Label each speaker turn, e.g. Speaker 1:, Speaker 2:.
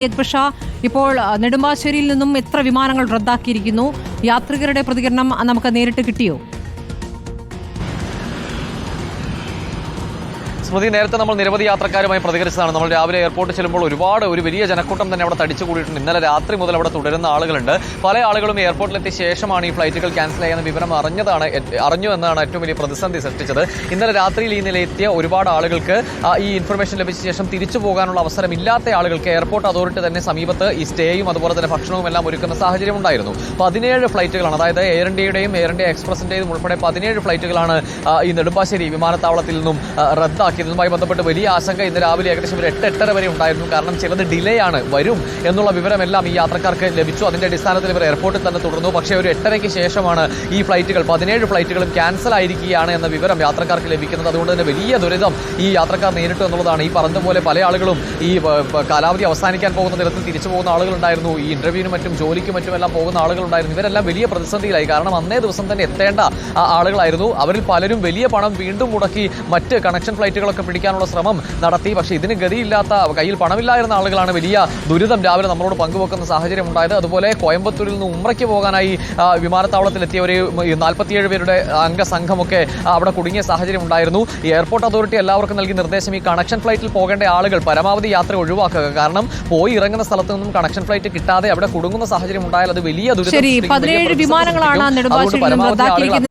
Speaker 1: യദ്ബഷ ഇപ്പോൾ നെടുമ്പാശ്ശേരിയിൽ നിന്നും എത്ര വിമാനങ്ങൾ റദ്ദാക്കിയിരിക്കുന്നു? യാത്രികരുടെ പ്രതികരണം നമുക്ക് നേരിട്ട് കിട്ടിയോ?
Speaker 2: സ്മൃതി നേരത്തെ നമ്മൾ നിരവധി യാത്രക്കാരുമായി പ്രതികരിച്ചതാണ്. നമ്മൾ രാവിലെ എയർപോർട്ടിൽ ചെല്ലുമ്പോൾ ഒരുപാട് ഒരു വലിയ ജനക്കൂട്ടം തന്നെ അവിടെ തടിച്ചു കൂടിയിട്ടുണ്ട്. ഇന്നലെ രാത്രി മുതൽ അവിടെ തുടരുന്ന ആളുകളുണ്ട്. പല ആളുകളും എയർപോർട്ടിലെത്തിയ ശേഷമാണ് ഈ ഫ്ലൈറ്റുകൾ ക്യാൻസൽ ചെയ്യുന്ന വിവരം അറിഞ്ഞതാണ് അറിഞ്ഞു എന്നാണ് ഏറ്റവും വലിയ പ്രതിസന്ധി സൃഷ്ടിച്ചത്. ഇന്നലെ രാത്രിയിൽ ഈ നിലയെത്തിയ ഒരുപാട് ആളുകൾക്ക് ഈ ഇൻഫർമേഷൻ ലഭിച്ച ശേഷം തിരിച്ചു പോകാനുള്ള അവസരം ഇല്ലാത്ത ആളുകൾക്ക് എയർപോർട്ട് അതോറിറ്റി തന്നെ സമീപത്ത് ഈ സ്റ്റേയും അതുപോലെ തന്നെ ഭക്ഷണവും എല്ലാം ഒരുക്കുന്ന സാഹചര്യം ഉണ്ടായിരുന്നു. പതിനേഴ് ഫ്ലൈറ്റുകളാണ് അതായത് എയർ ഇന്ത്യയുടെയും എയർ ഇന്ത്യ എക്സ്പ്രസിന്റെയും ഉൾപ്പെടെ പതിനേഴ് ഫ്ലൈറ്റുകളാണ് ഈ നെടുമ്പാശ്ശേരി വിമാനത്താവളത്തിൽ നിന്നും ആ, റദ്ദാക്കിയതുമായി ബന്ധപ്പെട്ട് വലിയ ആശങ്ക ഇന്ന് രാവിലെ ഏകദേശം ഒരു എട്ട് എട്ടര വരെ ഉണ്ടായിരുന്നു. കാരണം ചിലത് ഡിലേ ആണ് വരും എന്നുള്ള വിവരമെല്ലാം ഈ യാത്രക്കാർക്ക് ലഭിച്ചു. അതിന്റെ അടിസ്ഥാനത്തിൽ ഇവർ എയർപോർട്ടിൽ തന്നെ തുടർന്നു. പക്ഷേ ഒരു എട്ടരയ്ക്ക് ശേഷമാണ് ഈ ഫ്ലൈറ്റുകൾ പതിനേഴ് ഫ്ലൈറ്റുകളും ക്യാൻസൽ ആയിരിക്കുകയാണ് എന്ന വിവരം യാത്രക്കാർക്ക് ലഭിക്കുന്നത്. അതുകൊണ്ട് തന്നെ വലിയ ദുരിതം ഈ യാത്രക്കാർ നേരിട്ടു എന്നുള്ളതാണ്. ഈ പറഞ്ഞതുപോലെ പല ആളുകളും ഈ കാലാവധി അവസാനിക്കാൻ പോകുന്ന നിരത്തിൽ തിരിച്ചു പോകുന്ന ആളുകളുണ്ടായിരുന്നു. ഈ ഇന്റർവ്യൂവിനും മറ്റും ജോലിക്കും മറ്റും എല്ലാം പോകുന്ന ആളുകളുണ്ടായിരുന്നു. ഇവരെല്ലാം വലിയ പ്രതിസന്ധിയിലായി. കാരണം അന്നേ ദിവസം തന്നെ എത്തേണ്ട ആളുകളായിരുന്നു. അവരിൽ പലരും വലിയ പണം വീണ്ടും മുടക്കി മറ്റ് കണക്ഷൻ ഫ്ലൈറ്റുകളൊക്കെ പിടിക്കാനുള്ള ശ്രമം നടത്തി. പക്ഷേ ഇതിന് ഗതിയില്ലാത്ത കയ്യിൽ പണമില്ലായിരുന്ന ആളുകളാണ് വലിയ ദുരിതം രാവിലെ നമ്മളോട് പങ്കുവെക്കുന്ന സാഹചര്യം ഉണ്ടായത്. അതുപോലെ കോയമ്പത്തൂരിൽ നിന്ന് ഉമ്രയ്ക്ക് പോകാനായി വിമാനത്താവളത്തിൽ വിമാനത്താവളത്തിലെത്തിയ ഒരു നാൽപ്പത്തിയേഴ് പേരുടെ അംഗസംഘമൊക്കെ അവിടെ കുടുങ്ങിയ സാഹചര്യം ഉണ്ടായിരുന്നു. എയർപോർട്ട് അതോറിറ്റി എല്ലാവർക്കും നൽകിയ നിർദ്ദേശം ഈ കണക്ഷൻ ഫ്ലൈറ്റിൽ പോകേണ്ട ആളുകൾ പരമാവധി യാത്ര ഒഴിവാക്കുക. കാരണം പോയി ഇറങ്ങുന്ന സ്ഥലത്ത് നിന്നും കണക്ഷൻ ഫ്ലൈറ്റ് കിട്ടാതെ അവിടെ കുടുങ്ങുന്ന സാഹചര്യം ഉണ്ടായാൽ അത് വലിയ ദുരിതം
Speaker 1: പതിനേഴ് വിമാനങ്ങളാണ് നെടുമ്പാശ്ശേരിയിൽ